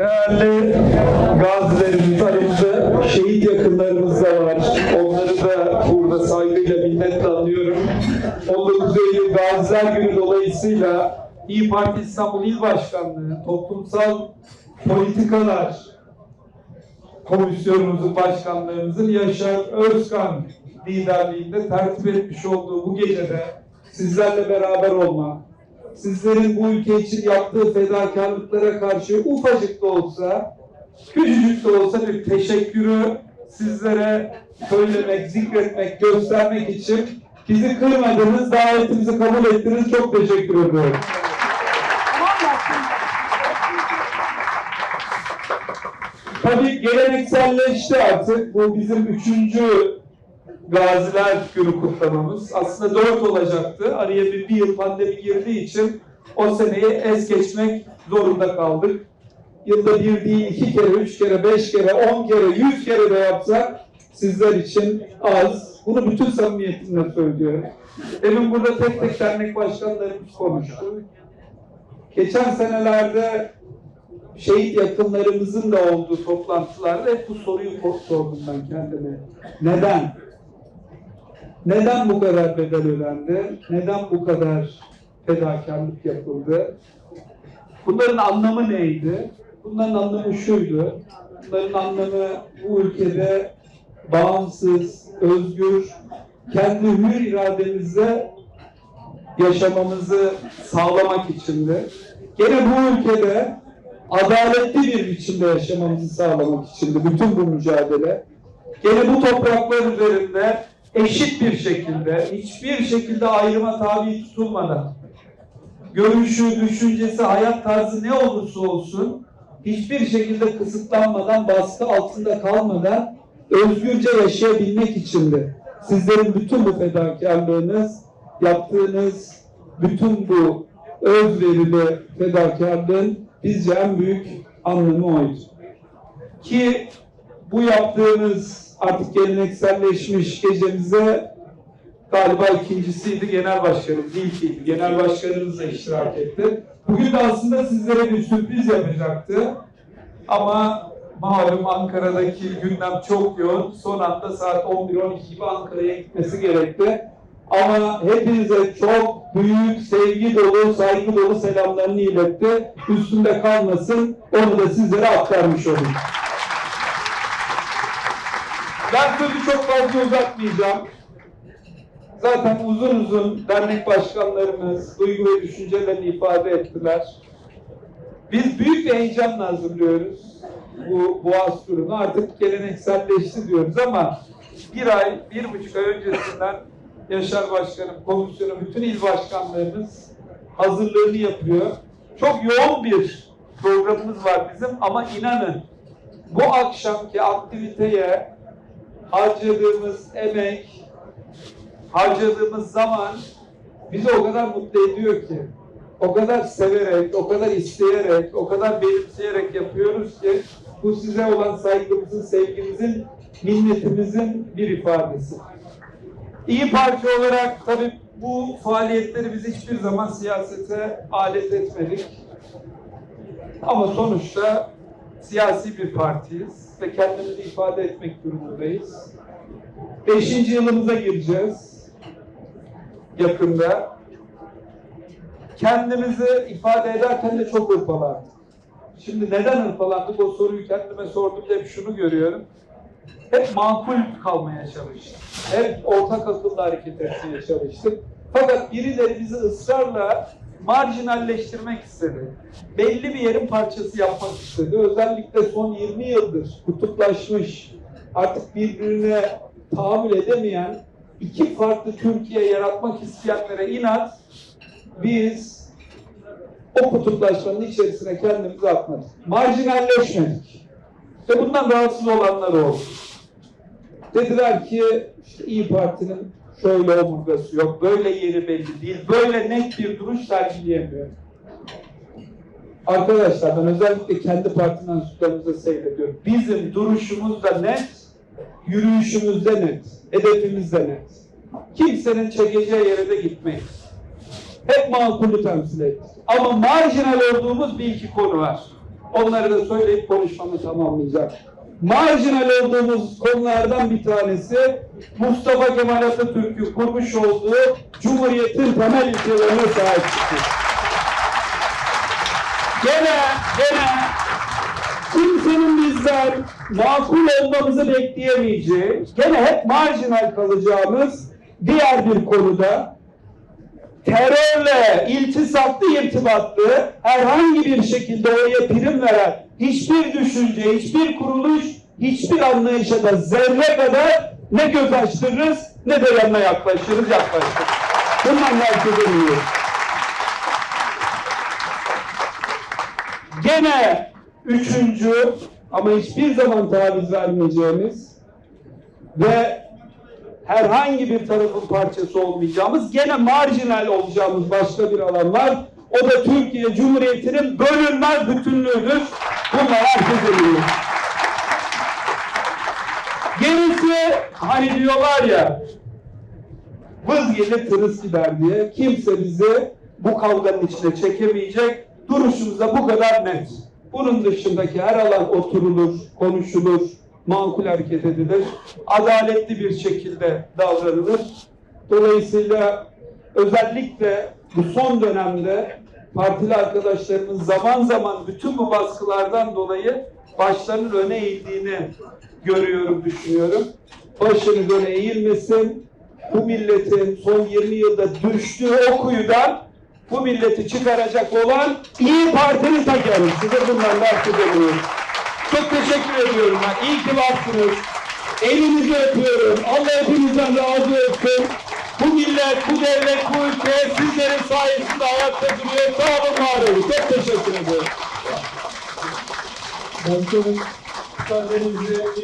Değerli gazilerimiz aramızda şehit yakınlarımız da var. Onları da burada saygıyla minnetle anıyorum. 19 Eylül Gaziler Günü dolayısıyla İyi Parti İstanbul İl Başkanlığı, Toplumsal Politikalar Komisyonumuzun başkanlarımızın Yaşar Özkan liderliğinde tertip etmiş olduğu bu gecede sizlerle beraber olma, sizlerin bu ülke için yaptığı fedakarlıklara karşı ufacık da olsa, küçücük de olsa bir teşekkürü sizlere söylemek, zikretmek, göstermek için bizi kırmadınız, davetimizi kabul ettiniz. Çok teşekkür ediyorum. Tabii gelenekselleşti artık. Bu bizim üçüncü Gaziler Günü kutlamamız. Aslında dört olacaktı. Araya bir, bir yıl pandemi girdiği için o seneyi es geçmek zorunda kaldık. Yılda bir değil, iki kere, üç kere, beş kere, on kere, yüz kere de yapsak sizler için az. Bunu bütün samimiyetimle söylüyorum. Demin burada tek tek dernek başkanlarımız konuştu. Geçen senelerde şehit yakınlarımızın da olduğu toplantılarda hep bu soruyu sordum ben kendime. Neden? Neden bu kadar bedel ödendi? Neden bu kadar fedakarlık yapıldı? Bunların anlamı neydi? Bunların anlamı şuydu. Bunların anlamı bu ülkede bağımsız, özgür, kendi hür irademizle yaşamamızı sağlamak içindi. Gene bu ülkede adaletli bir biçimde yaşamamızı sağlamak içindi bütün bu mücadele. Gene bu topraklar üzerinde eşit bir şekilde, hiçbir şekilde ayrıma tabi tutulmadan, görüşü, düşüncesi, hayat tarzı ne olursa olsun, hiçbir şekilde kısıtlanmadan, baskı altında kalmadan özgürce yaşayabilmek içindi. Sizlerin bütün bu fedakarlığınız, yaptığınız bütün bu özverili fedakarlığın bizce en büyük anlamı oydu. Ki bu yaptığımız artık gelenekselleşmiş gecemize galiba ikincisiydi genel başkanımız, ilkiydi. Genel başkanımız da iştirak etti. Bugün de aslında sizlere bir sürpriz yapacaktı. Ama malum Ankara'daki gündem çok yoğun. Son anda saat 11-12 gibi Ankara'ya gitmesi gerekti. Ama hepinize çok büyük sevgi dolu, saygı dolu selamlarını iletti. Üstünde kalmasın, onu da sizlere aktarmış olayım. Ben sözü çok fazla uzatmayacağım. Zaten uzun uzun dernek başkanlarımız duygu ve düşüncelerini ifade ettiler. Biz büyük bir heyecanla hazırlıyoruz bu Boğaz turunu. Artık gelenekselleşti diyoruz ama bir ay, bir buçuk ay öncesinden Yaşar Başkanım, komisyonu, bütün il başkanlarımız hazırlığını yapıyor. Çok yoğun bir programımız var bizim ama inanın bu akşamki aktiviteye harcadığımız emek, harcadığımız zaman bizi o kadar mutlu ediyor ki, o kadar severek, o kadar isteyerek, o kadar benimseyerek yapıyoruz ki bu size olan saygımızın, sevgimizin, minnetimizin bir ifadesi. İyi Parti olarak tabii bu faaliyetleri biz hiçbir zaman siyasete alet etmedik. Ama sonuçta siyasi bir partiyiz ve kendimizi ifade etmek durumundayız. Beşinci yılımıza gireceğiz yakında. Kendimizi ifade ederken de çok hırpalandık. Şimdi neden hırpalandık o soruyu kendime sordum hep şunu görüyorum. Hep makul kalmaya çalıştık. Hep ortak akılla hareket etmeye çalıştık. Fakat birileri bizi ısrarla marjinalleştirmek istedi. Belli bir yerin parçası yapmak istedi. Özellikle son 20 yıldır kutuplaşmış, artık birbirine tahammül edemeyen iki farklı Türkiye yaratmak isteyenlere inat biz o kutuplaşmanın içerisine kendimizi atmadık. Marjinalleşmedik. Ve bundan rahatsız olanlar oldu. Dediler ki işte İyi Parti'nin şöyle omurgası yok, böyle yeri belli değil, böyle net bir duruş sergileyemiyor. Arkadaşlar ben özellikle kendi parti mensuplarımıza seyrediyorum. Bizim duruşumuz da net, yürüyüşümüz de net, hedefimiz de net. Kimsenin çekeceği yere de gitmeyiz. Hep makulü temsil ettik. Ama marjinal olduğumuz bir iki konu var. Onları da söyleyip konuşmamı tamamlayacağım. Marjinal olduğumuz konulardan bir tanesi Mustafa Kemal Atatürk'ün kurmuş olduğu Cumhuriyet'in temel ilkelerine sahip çıkıyor. Gene, gene kimsenin bizden makul olmamızı bekleyemeyeceği, gene hep marjinal kalacağımız diğer bir konuda terörle iltisaklı irtibatlı herhangi bir şekilde oraya prim veren hiçbir düşünce, hiçbir kuruluş, hiçbir anlayışa da zerre kadar ne göz açtırırız ne de yanına yaklaşırız, yaklaşırız. Bundan herkese biliyor. Gene üçüncü ama hiçbir zaman taviz vermeyeceğimiz ve herhangi bir tarafın parçası olmayacağımız, gene marjinal olacağımız başka bir alan var. O da Türkiye Cumhuriyeti'nin bölünmez bütünlüğüdür. Bunlar herkes biliyor. Gerisi hani diyorlar ya vız gelir tırıs gider diye kimse bizi bu kavganın içine çekemeyecek. Duruşumuz da bu kadar net. Bunun dışındaki her alan oturulur, konuşulur, makul hareket edilir, adaletli bir şekilde davranılır. Dolayısıyla özellikle bu son dönemde partili arkadaşlarımız zaman zaman bütün bu baskılardan dolayı başlarının öne eğildiğini görüyorum, düşünüyorum. Başınız öne eğilmesin. Bu milletin son 20 yılda düştüğü o kuyudan bu milleti çıkaracak olan iyi Parti'nin ta kendisi. Size bundan bahsediyorum. Çok teşekkür ediyorum. İyi ki varsınız. Elinizi öpüyorum. Allah hepinizden razı olsun. Bu millet, bu devlet, bu ülke sizlerin sayesinde ayakta duruyor. Sağ olun, var olun. Çok teşekkür ederim. Başkanım, müsaadenizle